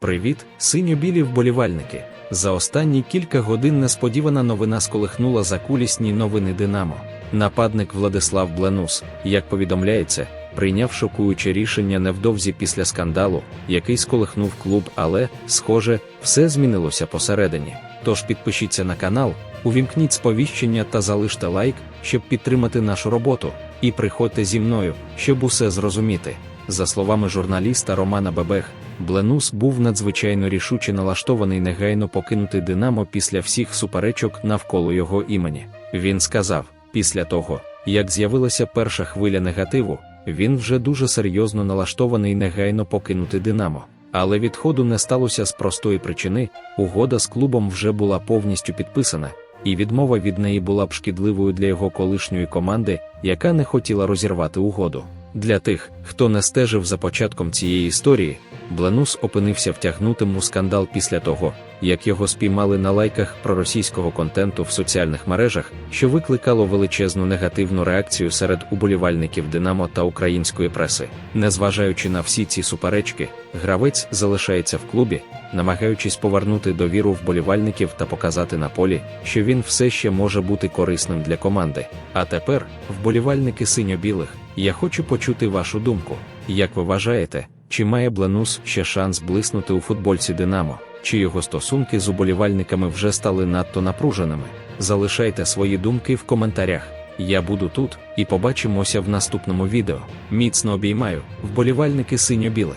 Привіт, синьо-білі вболівальники! За останні кілька годин несподівана новина сколихнула закулісні новини Динамо. Нападник Владислав Бленус, як повідомляється, прийняв шокуюче рішення невдовзі після скандалу, який сколихнув клуб, але, схоже, все змінилося посередині. Тож підпишіться на канал, увімкніть сповіщення та залиште лайк, щоб підтримати нашу роботу. І приходьте зі мною, щоб усе зрозуміти. За словами журналіста Романа Бебех, Бленус був надзвичайно рішуче налаштований негайно покинути Динамо після всіх суперечок навколо його імені. Він сказав: після того, як з'явилася перша хвиля негативу, він вже дуже серйозно налаштований негайно покинути Динамо. Але відходу не сталося з простої причини: угода з клубом вже була повністю підписана, і відмова від неї була б шкідливою для його колишньої команди, яка не хотіла розірвати угоду. Для тих, хто не стежив за початком цієї історії, Бленус опинився втягнутим у скандал після того, як його спіймали на лайках проросійського контенту в соціальних мережах, що викликало величезну негативну реакцію серед уболівальників Динамо та української преси. Незважаючи на всі ці суперечки, гравець залишається в клубі, намагаючись повернути довіру вболівальників та показати на полі, що він все ще може бути корисним для команди. А тепер, вболівальники синьо-білих, я хочу почути вашу думку. Як ви вважаєте, чи має Бленус ще шанс блиснути у футбольці Динамо, чи його стосунки з уболівальниками вже стали надто напруженими? Залишайте свої думки в коментарях. Я буду тут і побачимося в наступному відео. Міцно обіймаю, вболівальники синьо-білих.